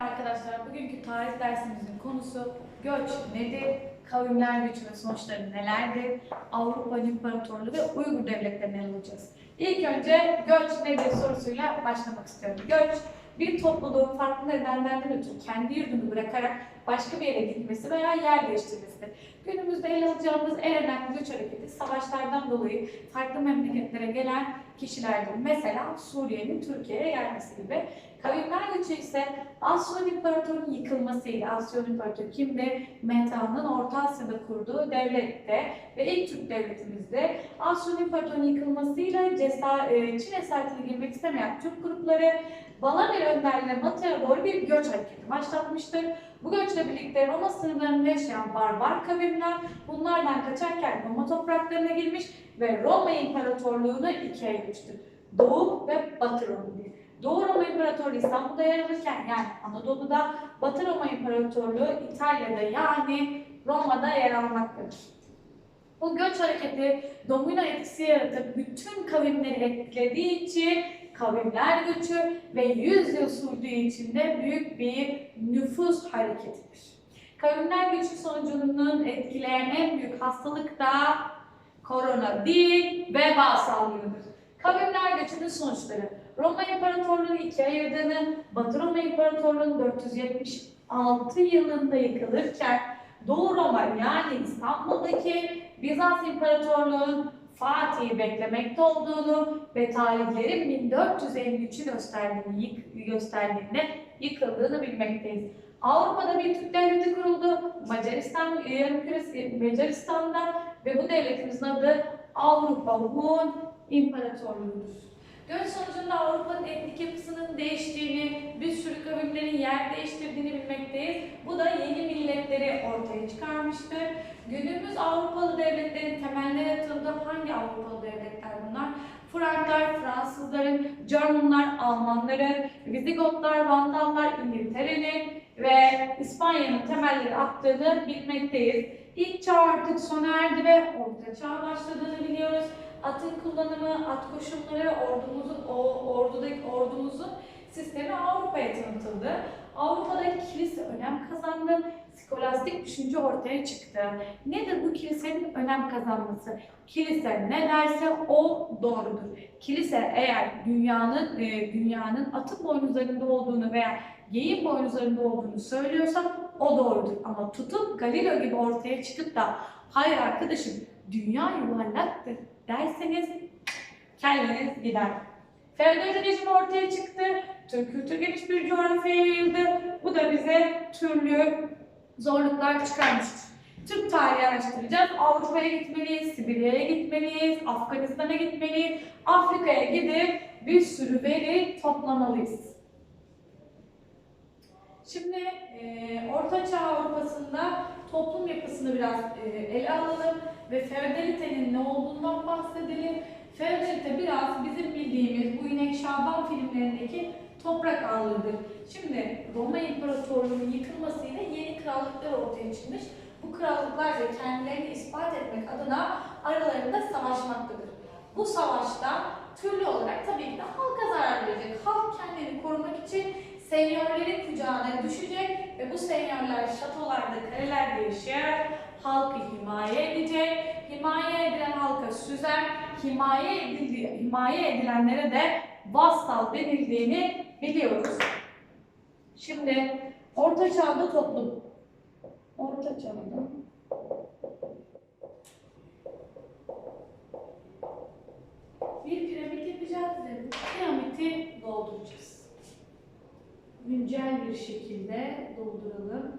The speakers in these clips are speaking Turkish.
Arkadaşlar bugünkü tarih dersimizin konusu göç nedir? Kavimler göçü ve sonuçları nelerdir? Avrupa İmparatorluğu ve Uygur devletlerini alacağız. İlk önce göç nedir sorusuyla başlamak istiyorum. Göç bir topluluğun farklı nedenlerden ötürü kendi yurdunu bırakarak başka bir yere gitmesi veya yer değiştirmesidir. Günümüzde ele alacağımız en önemli göç hareketi savaşlardan dolayı farklı memleketlere gelen kişilerdir. Mesela Suriye'nin Türkiye'ye gelmesi gibi. Kavimler göçü ise Asyon İmparatorluğu'nun yıkılmasıyla, Asyon İmparatoru kimdi? Meta'nın Orta Asya'da kurduğu devlette ve ilk Türk devletimizde Asyon İmparatorluğu'nun yıkılmasıyla cesa, e, Çin esaretine girmek istemeyen Türk grupları Balamir önderliğine batıya doğru bir göç hareketi başlatmıştır. Bu göçle birlikte Roma sınırlarında yaşayan barbar kavimler bunlardan kaçarken Roma topraklarına girmiş ve Roma İmparatorluğu'nu ikiye ayırmıştır. Doğu ve Batı Roma diye. Doğu Roma İmparatorluğu İstanbul'da yer alırken yani Anadolu'da, Batı Roma İmparatorluğu İtalya'da yani Roma'da yer almaktadır. Bu göç hareketi domino etkisi yaratıp bütün kavimleri etkilediği için kavimler göçü ve 100 yıl sürdüğü için de büyük bir nüfus hareketidir. Kavimler göçü sonucunun etkileyen en büyük hastalık da korona değil, veba salgınıdır. Kavimler göçünün sonuçları Roma İmparatorluğu'nu ikiye ayırdığını, Batı Roma İmparatorluğu'nun 476 yılında yıkılırken Doğu Roma yani İstanbul'daki Bizans İmparatorluğu'nun Fatih'i beklemekte olduğunu ve tarihlerin 1453'ü gösterdiğini, gösterdiğinde yıkıldığını bilmekteyiz. Avrupa'da bir Türk devleti kuruldu. Macaristan, Yarımküresi Macaristan'da ve bu devletimizin adı Avrupa Hun İmparatorluğu'dur. Göç sonucunda Avrupa'nın etnik yapısının değiştiğini, bir sürü kavimlerin yer değiştirdiğini bilmekteyiz. Bu da yeni milletleri ortaya çıkarmıştır. Günümüz Avrupalı devletlerin temelleri atıldı. Hangi Avrupalı devletler bunlar? Franklar, Fransızların, Germanlar, Almanların, Vizigotlar, Vandallar, İngiltere'nin ve İspanya'nın temelleri attığını bilmekteyiz. İlk çağ artık sona erdi ve orta çağ başladığını biliyoruz. Atın kullanımı, at koşulları, ordumuzun, ordudaki ordumuzun sistemi Avrupa'ya tanıtıldı. Avrupa'da kilise önem kazandı, skolastik düşünce ortaya çıktı. Nedir bu kilisenin önem kazanması? Kilise ne derse o doğrudur. Kilise eğer dünyanın e, dünyanın atın boynuzlarında olduğunu veya geyin boynuzlarında olduğunu söylüyorsa o doğrudur. Ama tutup Galileo gibi ortaya çıkıp da hayır arkadaşım dünya yuvarlaktır derseniz kendiniz gider. Feodal rejim ortaya çıktı. Türk kültür geniş bir coğrafyaya yayıldı. Bu da bize türlü zorluklar çıkarmıştır. Türk tarihi araştıracağız. Avrupa'ya gitmeliyiz, Sibirya'ya gitmeliyiz, Afganistan'a gitmeliyiz, Afrika'ya gidip bir sürü veri toplamalıyız. Şimdi e, Orta Çağ Avrupa'sında toplum yapısını biraz e, ele alalım ve feodalitenin ne olduğundan bahsedelim. Feodalite biraz bizim bildiğimiz bu inek Şaban filmlerindeki toprak ağlığıdır. Şimdi Roma İmparatorluğu'nun yıkılmasıyla yeni krallıklar ortaya çıkmış. Bu krallıklar da kendilerini ispat etmek adına aralarında savaşmaktadır. Bu savaşta türlü olarak tabii ki de halka zarar bu senyörler şatolarda, karelerde yaşayarak halkı himaye edecek. Himaye edilen halka süzer, himaye, edildi, himaye edilenlere de vassal denildiğini biliyoruz. Şimdi Orta Çağ'da toplum. Orta Çağ'da bir piramit yapacağız ve bu dolduracağız. Güncel bir şekilde dolduralım.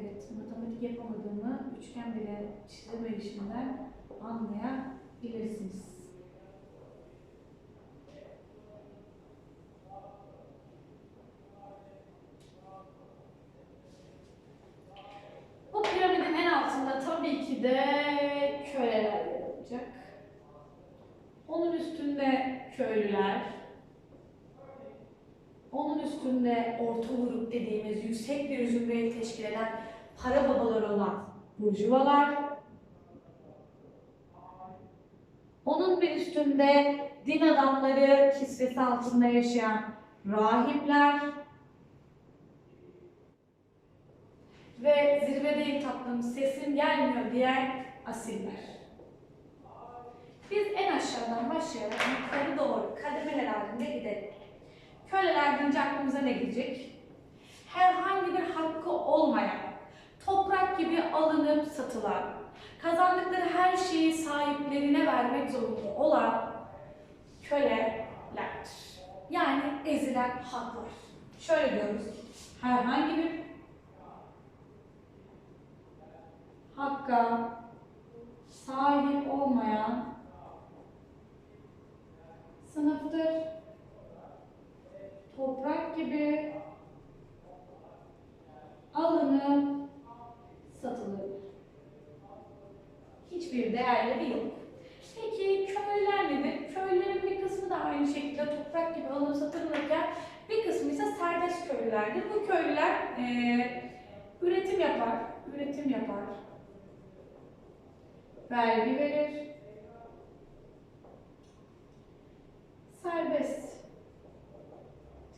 Evet, matematik yapamadığımı üçgen bile çizemeyişimden anlayabilirsiniz. Bu piramidin en altında tabii ki de köleler yer alacak. Onun üstünde köylüler, onun üstünde orta grup dediğimiz yüksek bir zümreyi teşkil eden para babaları olan burjuvalar, onun bir üstünde din adamları kisvesi altında yaşayan rahipler, ve zirvedeyim tatlım sesim gelmiyor diyen asiller. Biz en aşağıdan başlayarak yukarı doğru kademeler halinde gidelim. Köleler deyince aklımıza ne gelecek? Herhangi bir hakkı olmayan, toprak gibi alınıp satılan, kazandıkları her şeyi sahiplerine vermek zorunda olan kölelerdir. Yani ezilen haklar. Şöyle diyoruz, herhangi bir hakka sahip olmayan sınıftır. Toprak gibi alınıp satılır. Hiçbir değerleri yok. Peki köylüler nedir? Köylülerin bir kısmı da aynı şekilde toprak gibi alınıp satılırken bir kısmı ise serbest köylülerdir. Bu köylüler eee, üretim yapar, üretim yapar, vergi verir, serbest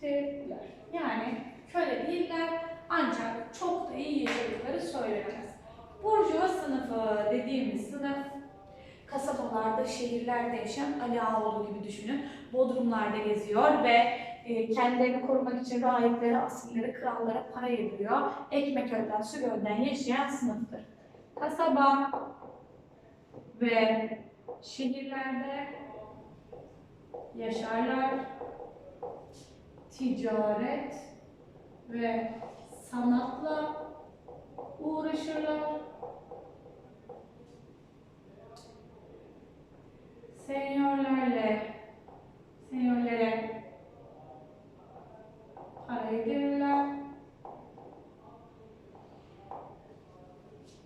tirler. Yani köle değiller ancak çok da iyi yaşadıkları söylenemez. Burjuva sınıfı dediğimiz sınıf kasabalarda, şehirlerde yaşayan Ali Ağaoğlu gibi düşünün. Bodrumlarda geziyor ve e, kendilerini korumak için rahiplere, asillere, krallara para yediriyor. Ekmek gölden, su gölden yaşayan sınıftır. Kasaba ve şehirlerde yaşarlar. Ticaret ve sanatla uğraşırlar. Senyörlerle, senyörlere para yedirirler.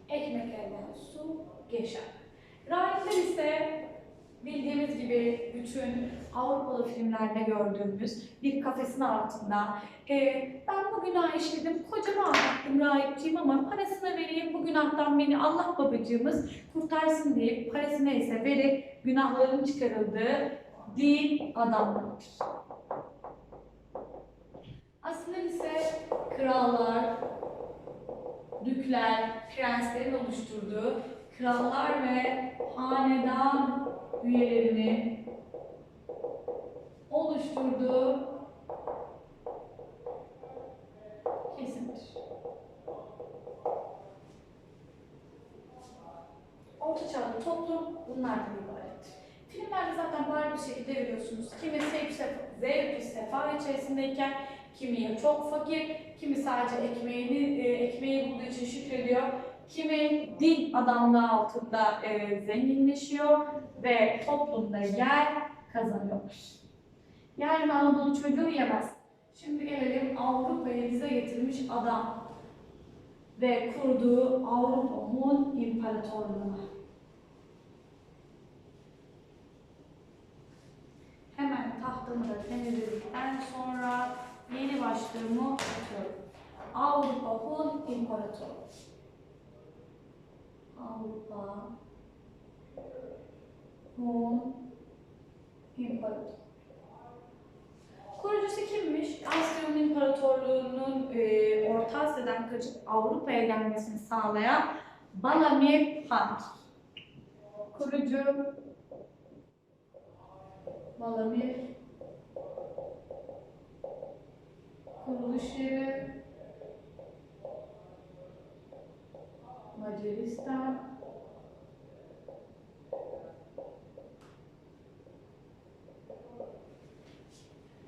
Ekmek elden su geçer. Rahipler ise bildiğimiz gibi bütün Avrupalı filmlerde gördüğümüz bir kafesin altında e, ben bu günah işledim, kocama anlattım rahipçiyim ama parasını vereyim bu günahtan beni Allah babacığımız kurtarsın diye parası neyse verip günahların çıkarıldığı din adamlarıdır. Aslında ise krallar, dükler, prenslerin oluşturduğu krallar ve hanedan üyelerinin oluşturduğu kesimdir. Orta çağda toplum bunlardan ibaret. Filmlerde zaten bariz bir şekilde görüyorsunuz. Kimi zevk, zevk sefa içerisindeyken, kimi çok fakir, kimi sadece ekmeğini, e, ekmeği bulduğu için şükrediyor. Kimi din adamlığı altında e, zenginleşiyor ve toplumda yer kazanıyorlar. Yani Anadolu çocuğu yemez. Şimdi gelelim Avrupa'ya bize getirmiş adam ve kurduğu Avrupa Hun İmparatorluğu'na. Hemen tahtamı da temizledikten sonra yeni başlığımı atıyorum. Avrupa Hun İmparatorluğu. Avrupa Hun İmparatorluğu. Kurucusu kimmiş? Asya İmparatorluğu'nun e, Orta Asya'dan kaçıp Avrupa'ya gelmesini sağlayan Balamir Han. Kurucu Balamir Kuruluş yeri Macaristan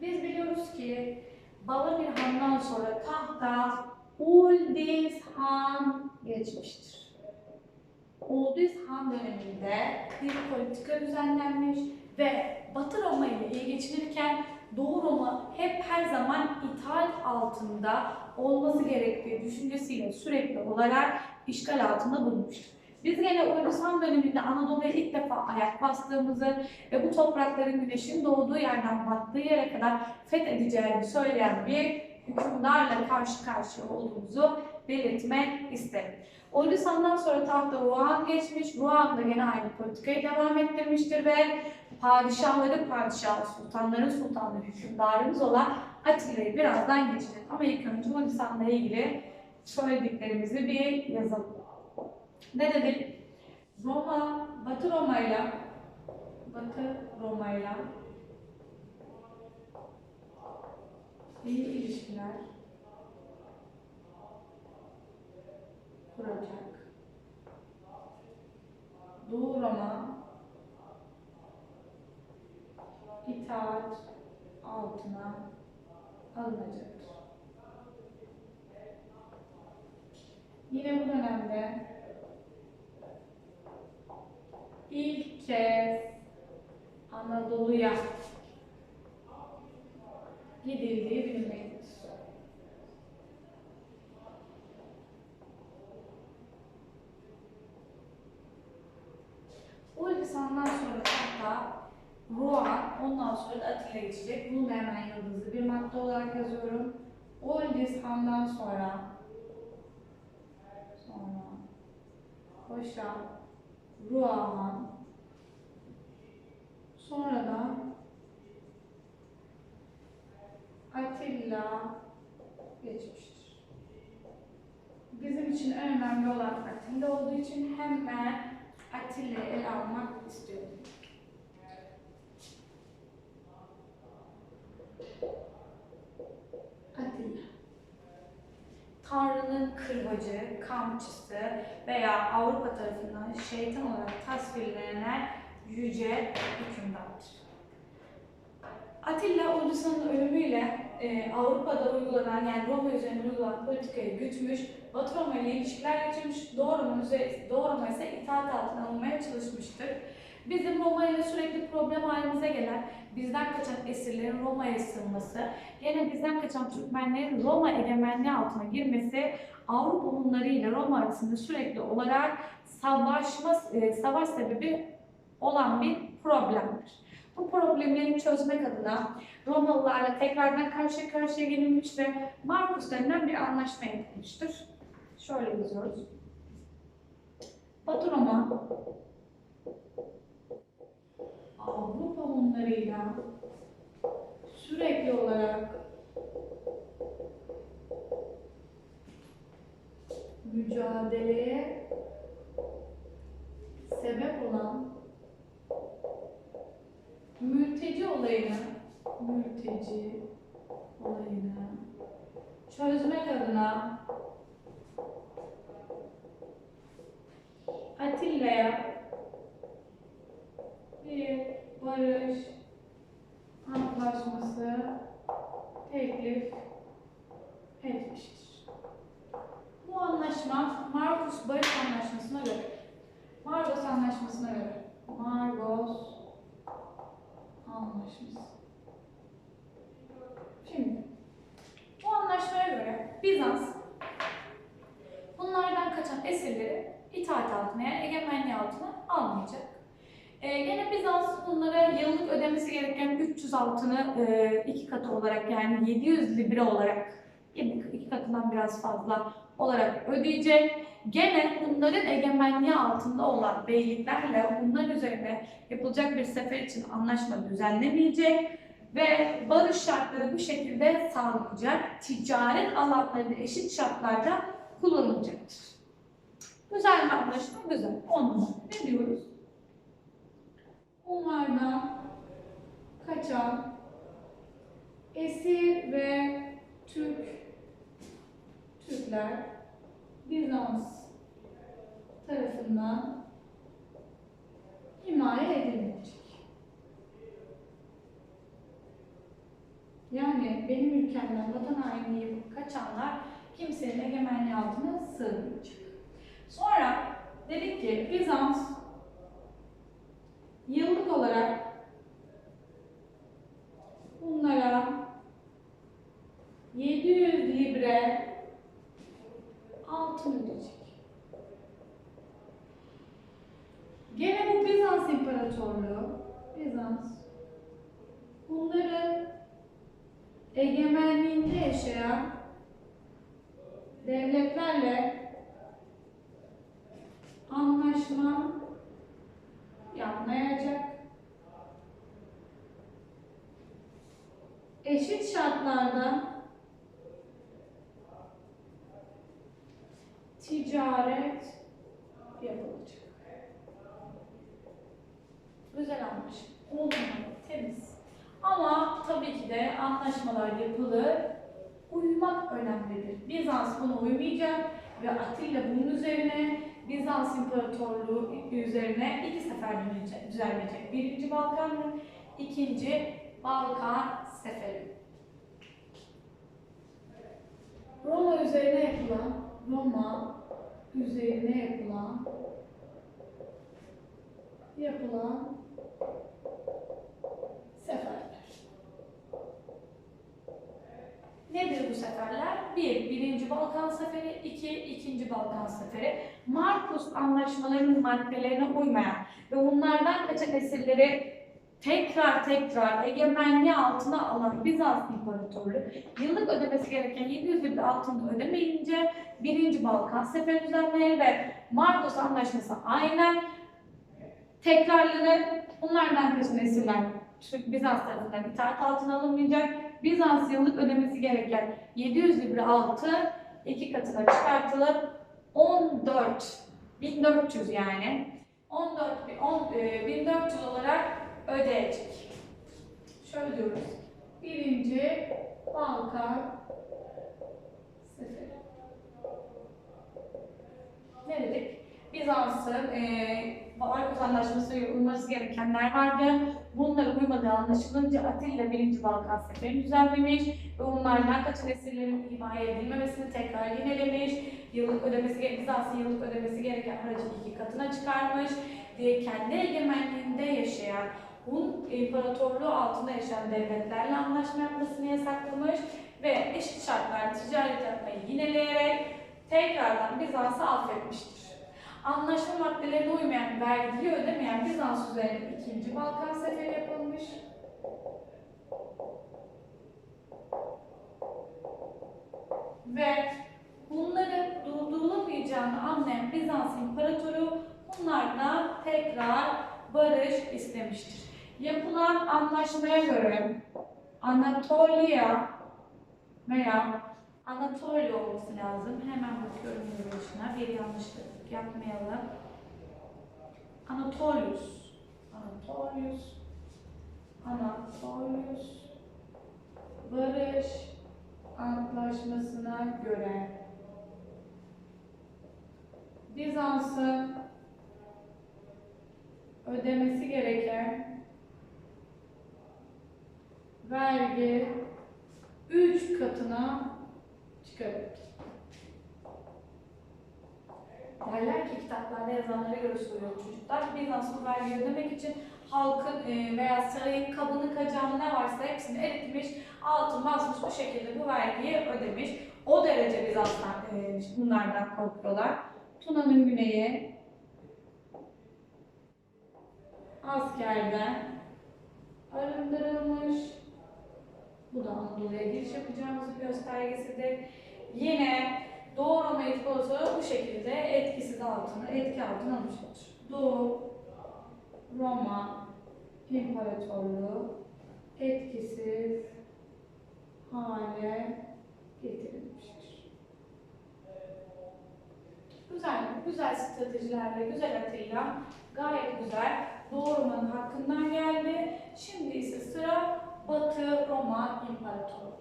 Biz biliyoruz ki Balamir Han'dan sonra tahta Uldiz Han geçmiştir. Uldiz Han döneminde bir politika düzenlenmiş ve Batı Roma ile iyi geçinirken Doğu hep her zaman ithal altında olması gerektiği düşüncesiyle sürekli olarak işgal altında bulunmuştur. Biz gene Han döneminde Anadolu'ya ilk defa ayak bastığımızı ve bu toprakların güneşin doğduğu yerden battığı yere kadar fethedeceğini söyleyen bir hükümdarla karşı karşıya olduğumuzu belirtmek isterim. Han'dan sonra tahta Ruhan geçmiş, Ruhan da gene aynı politikayı devam ettirmiştir ve padişahları padişahı, sultanların sultanları, hükümdarımız olan Atilla'yı birazdan geçeceğiz. Ama ilk önce Uldiz Han'la ilgili söylediklerimizi bir yazalım. Ne dedik? Roma, Batı Roma'yla Batı Roma'yla iyi ilişkiler kuracak. Doğu Roma itaat altına alınacaktır. Yine bu dönemde ilk kez Anadolu'ya gidildiği bilinmektedir. O sonra hatta Rohan, ondan sonra da Atilla geçecek. Bunu da hemen yıldızlı bir madde olarak yazıyorum. Han'dan sonra sonra Hoşa, Ruahan sonra da Atilla geçmiştir. Bizim için en önemli olan Atilla olduğu için hemen Atilla'yı ele almak istiyorum. Atilla. Tanrı'nın kırbacı, kamçısı veya Avrupa tarafından şeytan olarak tasvirlenen yüce hükümdardır. Atilla Ordusa'nın ölümüyle e, Avrupa'da uygulanan yani Roma üzerinde uygulanan politikayı gütmüş, Batı Roma ile ilişkiler geçirmiş, Doğu Roma, Doğu Roma ise itaat altına alınmaya çalışmıştır. Bizim Roma ile sürekli problem halimize gelen, bizden kaçan esirlerin Roma'ya sığınması, yine bizden kaçan Türkmenlerin Roma egemenliği altına girmesi, Avrupa Hunları ile Roma arasında sürekli olarak savaşma, e, savaş sebebi olan bir problemdir. Bu problemleri çözmek adına Romalılarla tekrardan karşı karşıya gelinmiş ve Markus denilen bir anlaşma yapılmıştır. Şöyle yazıyoruz. Batı Roma Avrupa Hunlarıyla sürekli olarak mücadeleye sebep olan mülteci olayını mülteci olayını çözmek adına Atilla'ya bir barış antlaşması teklif etmiştir. Bu anlaşma Markus Barış Anlaşması'na göre, Margos Anlaşması'na göre, Margos Anlaşması. Şimdi, bu anlaşmaya göre Bizans bunlardan kaçan esirleri itaat altına, yani egemenliği altına almayacak. Ee, gene Bizans bunlara yıllık ödemesi gereken 300 altını e, iki katı olarak yani 700 libra olarak iki katından biraz fazla olarak ödeyecek. Gene bunların egemenliği altında olan beyliklerle bunlar üzerine yapılacak bir sefer için anlaşma düzenlemeyecek ve barış şartları bu şekilde sağlanacak. Ticaret alanları eşit şartlarda kullanılacaktır. Güzel bir anlaşma, güzel. On numara. Ne diyoruz? Onlardan kaçan esir ve Türk Türkler Bizans tarafından himaye edilecek. Yani benim ülkemden vatan yapıp kaçanlar kimsenin egemenliği altına sığmayacak. Sonra dedik ki Bizans yıllık olarak bunlara 700 libre altın ödeyecek. Gene bu Bizans İmparatorluğu, Bizans bunların egemenliğinde yaşayan devletlerle anlaşma yapmayacak. Eşit şartlarda ticaret yapılacak. Güzel anlaşma. Olmalı, temiz. Ama tabii ki de anlaşmalar yapılır. Uyumak önemlidir. Bizans buna uymayacak ve Atilla bunun üzerine Bizans İmparatorluğu üzerine iki sefer düzenleyecek. Birinci Balkan ve ikinci Balkan Seferi. Roma üzerine yapılan, Roma üzerine yapılan yapılan seferler. Nedir bu seferler? Bir, birinci Balkan Seferi, iki, ikinci Balkan Seferi. Markus anlaşmalarının maddelerine uymayan ve bunlardan kaçan esirleri tekrar tekrar egemenliği altına alan Bizans İmparatorluğu yıllık ödemesi gereken 700 bin altını ödemeyince birinci Balkan Seferi düzenlenir ve Markus Anlaşması aynen tekrarlanır. Bunlardan kaçan esirler Türk Bizans tarafından itaat altına alınmayacak. Bizans yıllık ödemesi gereken 700 libra altı iki katına çıkartılıp 14 1400 yani 14 bin- on- e, 1400 olarak ödeyecek. Şöyle diyoruz. Birinci Balkan Seferi. Ne dedik? Bizans'ın e, Markus Anlaşması uyması gerekenler vardı. Bunlara uymadığı anlaşılınca Atilla 1. Balkan Seferi'ni düzenlemiş ve bunlardan kaçan esirlerin himaye edilmemesini tekrar yinelemiş. Yıllık ödemesi, Bizans'ın yıllık ödemesi gereken haracı iki katına çıkarmış ve kendi egemenliğinde yaşayan Hun İmparatorluğu altında yaşayan devletlerle anlaşma yapmasını yasaklamış ve eşit şartlarda ticaret yapmayı yineleyerek tekrardan Bizans'ı affetmiştir. Anlaşma maddelerine uymayan, vergiyi ödemeyen Bizans üzerine 2. Balkan Seferi yapılmış. Ve bunların durdurulamayacağını anlayan Bizans İmparatoru bunlarla tekrar barış istemiştir. Yapılan anlaşmaya göre Anatolia veya Anatolia olması lazım. Hemen bakıyorum yazılışına. Bir yanlışlık yapmayalım. Anatolius. Anatolius. Anatolius. Barış Antlaşmasına göre Bizans'ın ödemesi gereken vergi 3 katına çıkarılır. Derler ki kitaplarda yazanlara göre soruyor çocuklar. Bizans bu vergiyi ödemek için halkın e, veya sarayın kabını kacağını ne varsa hepsini eritmiş, altın basmış bu şekilde bu vergiyi ödemiş. O derece Bizans'tan e, bunlardan korkuyorlar. Tuna'nın güneyi askerden arındırılmış. Bu da Anadolu'ya giriş yapacağımızın göstergesidir. Yine Roma İmparatorluğu bu şekilde etkisiz altını, etki altına almıştır. Doğu Roma İmparatorluğu etkisiz hale getirilmiştir. Güzel, güzel stratejilerle, güzel Atilla, gayet güzel. Doğu Roma'nın hakkından geldi. Şimdi ise sıra Batı Roma İmparatorluğu.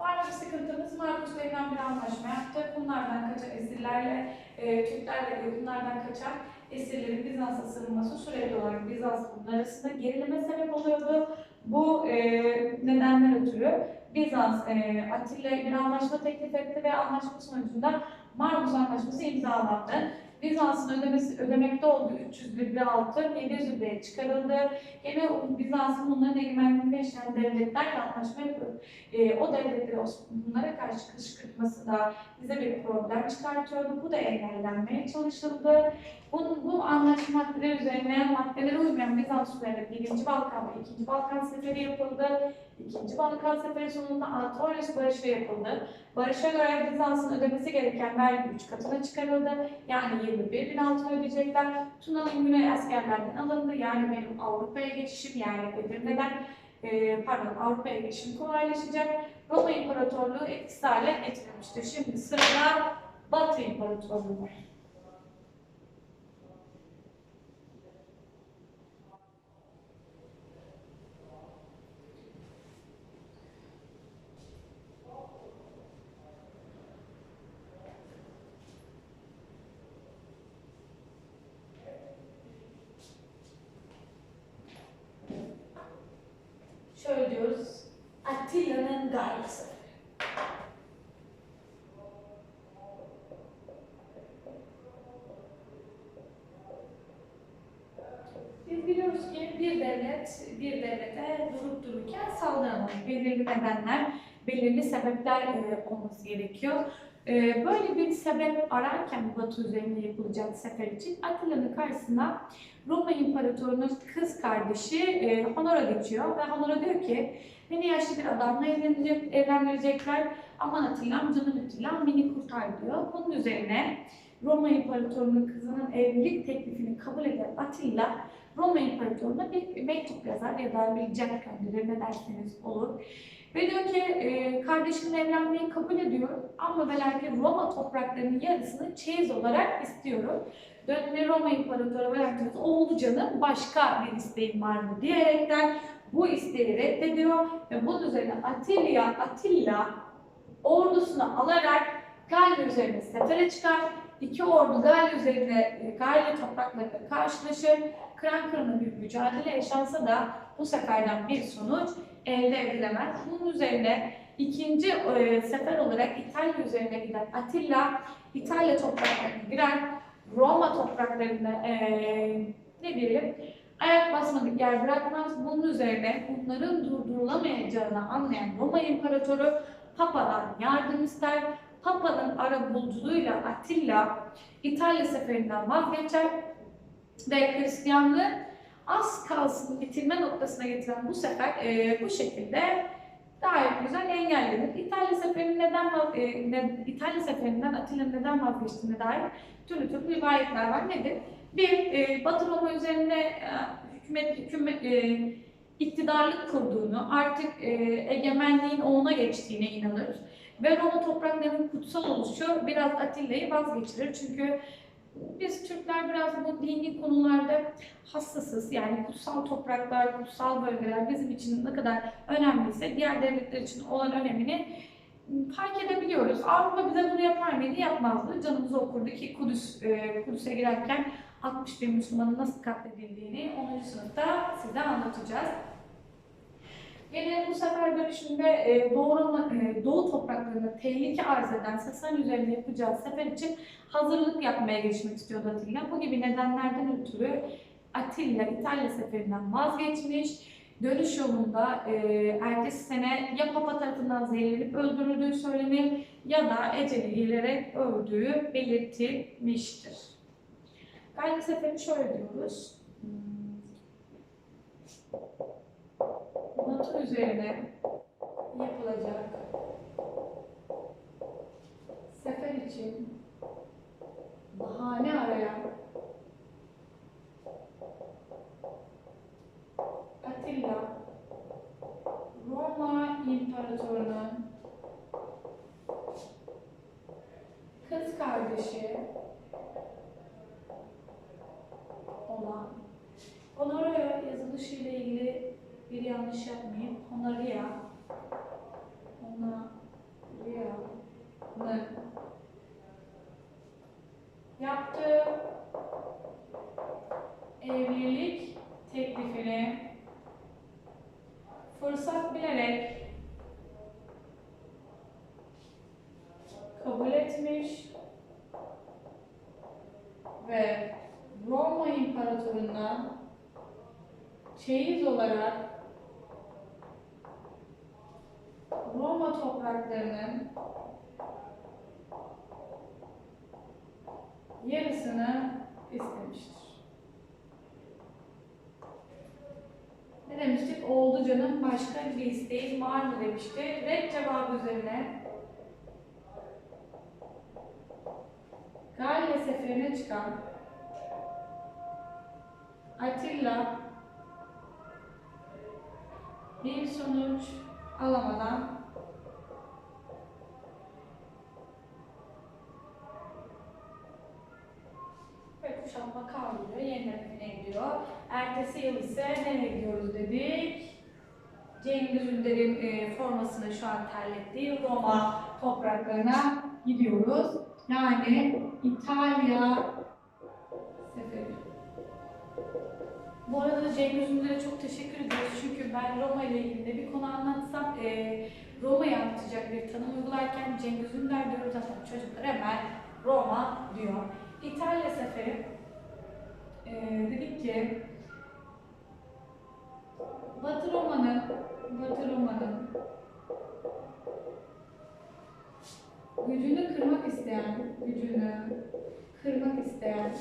Var bir sıkıntımız? Markus Bey'den bir anlaşma yaptık. Bunlardan kaçan esirlerle, e, Türklerle değil, bunlardan kaçan esirlerin Bizans'a sığınması sürekli olarak Bizans bunun arasında gerilime sebep oluyordu. Bu e, nedenler ötürü Bizans e, Atilla'ya bir anlaşma teklif etti ve anlaşma sonucunda Markus Anlaşması imzalandı. Bizans'ın ödemesi, ödemekte olduğu 300 libra altın 700 libraya çıkarıldı. Gene Bizans'ın bunların egemenliğinde yaşayan devletlerle anlaşma yapıp e, o devletleri bunlara karşı kışkırtması da bize bir problem çıkartıyordu. Bu da engellenmeye çalışıldı. Bu, bu anlaşma maddeleri üzerine maddelere uymayan Bizans üzerine 1. Balkan ve 2. Balkan Seferi yapıldı. 2. Balkan Seferi sonunda Anatolius Barışı yapıldı. Barışa göre Bizans'ın ödemesi gereken vergi 3 katına çıkarıldı. Yani 21 bin altın ödeyecekler. Tuna'nın güney askerlerden alındı. Yani benim Avrupa'ya geçişim yani Edirne'den e, pardon Avrupa'ya geçişim kolaylaşacak. Roma İmparatorluğu etkisiz hale getirilmiştir. Şimdi sırada Batı İmparatorluğu var. Şöyle diyoruz. Atilla'nın gayrısı. Biz biliyoruz ki bir devlet bir devlete durup dururken saldıramaz. Belirli nedenler, belirli sebepler e, olması gerekiyor. E, böyle bir sebep ararken Batı üzerinde yapılacak sefer için Atilla'nın karşısına Roma İmparatorluğu'nun kız kardeşi e, Honora geçiyor ve Honora diyor ki beni yaşlı bir adamla evlenecek, evlendirecekler. Aman Atilla'm canım Atilla'm beni kurtar diyor. Bunun üzerine Roma İmparatorluğu'nun kızının evlilik teklifini kabul eden Atilla Roma İmparatorluğu'na bir mektup yazar ya da bir cep gönderir ne derseniz olur. Ve diyor ki e, kardeşimle evlenmeyi kabul ediyorum ama ve lakin Roma topraklarının yarısını çeyiz olarak istiyorum. Dönemde Roma İmparatoru Valentius oğlu canım başka bir isteğin var mı diyerekten bu isteği reddediyor ve bunun üzerine Atilla, Atilla ordusunu alarak Galya üzerine sefere çıkar. İki ordu Galya üzerine, e, Galya topraklarında karşılaşır. Kıran kırana bir mücadele yaşansa da bu seferden bir sonuç elde edilemez. Bunun üzerine ikinci e, sefer olarak İtalya üzerine giden Atilla, İtalya topraklarına girer. Roma topraklarında e, ne diyelim ayak basmadık yer bırakmaz. Bunun üzerine bunların durdurulamayacağını anlayan Roma İmparatoru Papa'dan yardım ister. Papa'nın ara buluculuğuyla Atilla İtalya seferinden vazgeçer ve Hristiyanlığı az kalsın bitirme noktasına getiren bu sefer e, bu şekilde gayet güzel engellenir. İtalya seferinin neden e, İtalya seferinden Atilla'nın neden vazgeçtiğine dair türlü türlü rivayetler var. Nedir? Bir, e, Batı Roma üzerinde e, hükümet, hükümet e, iktidarlık kurduğunu, artık e, egemenliğin ona geçtiğine inanır. Ve Roma topraklarının kutsal oluşu biraz Atilla'yı vazgeçirir. Çünkü biz Türkler biraz bu dini konularda hassasız. Yani kutsal topraklar, kutsal bölgeler bizim için ne kadar önemliyse diğer devletler için olan önemini fark edebiliyoruz. Avrupa bize bunu yapar mıydı? Yapmazdı. Canımızı okurdu ki Kudüs, e, Kudüs'e girerken 60 bin Müslümanın nasıl katledildiğini 10. sınıfta size anlatacağız. Yine bu sefer dönüşümde e, doğu, e, doğu topraklarında tehlike arz eden Sasani üzerine yapacağı sefer için hazırlık yapmaya geçmek istiyordu Atilla. Bu gibi nedenlerden ötürü Atilla İtalya seferinden vazgeçmiş. Dönüş yolunda e, ertesi sene ya Papa tarafından zehirlenip öldürüldüğü söylenir ya da eceli gelerek öldüğü belirtilmiştir. Galya seferini şöyle diyoruz. Hmm. Batı üzerine yapılacak. Sefer için bahane arayan Atilla Roma İmparatorluğu'nun kız kardeşi olan Honoria yazılışı ile ilgili bir yanlış yapmayayım. Honoria Honoria'nın yaptığı evlilik teklifini fırsat bilerek kabul etmiş ve Roma İmparatorluğu'ndan çeyiz olarak Roma topraklarının yarısını istemiştir. Ne demiştik? Oldu canım başka bir isteğin var mı demişti. Red cevabı üzerine Galya seferine çıkan Atilla bir sonuç alamadan kuşatma kaldırıyor, yeniden gidiyor. Ertesi yıl ise nereye gidiyoruz dedik? Cengiz Ünder'in e, formasını şu an terlettiği Roma topraklarına gidiyoruz. Yani İtalya seferi. Bu arada Cengiz Ünder'e çok teşekkür ediyoruz çünkü ben Roma ile ilgili de bir konu anlatsam e, Roma'yı anlatacak bir tanım uygularken Cengiz Ünder diyorum zaten çocuklar hemen Roma diyor. İtalya seferi e, dedik ki Batı Roma'nın Batı Roma'nın gücünü kırmak isteyen, gücünü kırmak isteyen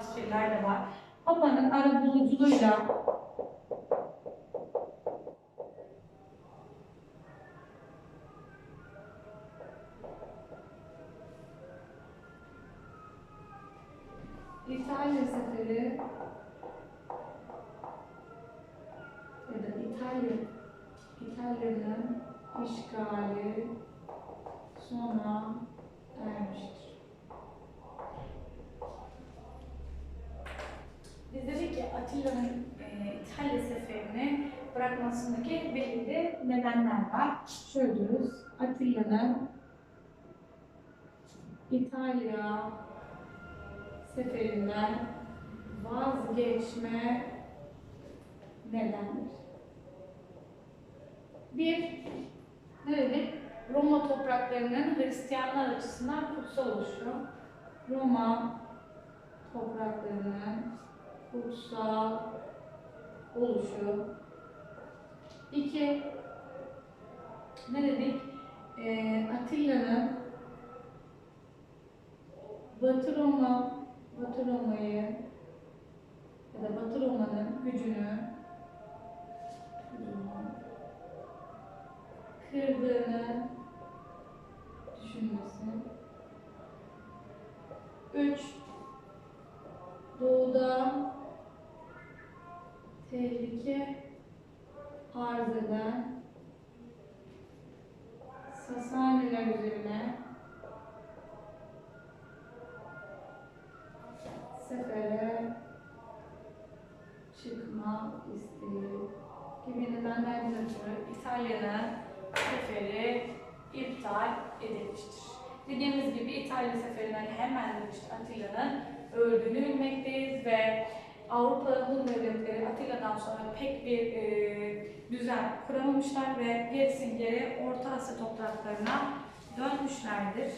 tasvirler de var. Papa'nın arabuluculuğuyla İtalya seferi ya da İtalya İtalya'nın işgali sona ermiştir. Biz dedik ki Atilla'nın e, İtalya seferini bırakmasındaki belirli nedenler var. Şöyle diyoruz. Atilla'nın İtalya seferinden vazgeçme nedendir? Bir, ne dedik? Roma topraklarının Hristiyanlar açısından kutsal oluşu. Roma topraklarının kutsal oluşu. İki, ne dedik? Ee, Atilla'nın Batı Roma, Batı Roma'yı ya da Batı Roma'nın gücünü kırdığını düşünmesi. Üç, doğuda tehlike arz eden Sasaniler üzerine sefere çıkma isteği gibi nedenlerden ötürü İtalya'nın seferi iptal edilmiştir. Dediğimiz gibi İtalya seferinden hemen demişti Atilla'nın öldüğünü bilmekteyiz ve Avrupa Hun devletleri Atilla'dan sonra pek bir e, düzen kuramamışlar ve gerisin geri Orta Asya topraklarına dönmüşlerdir.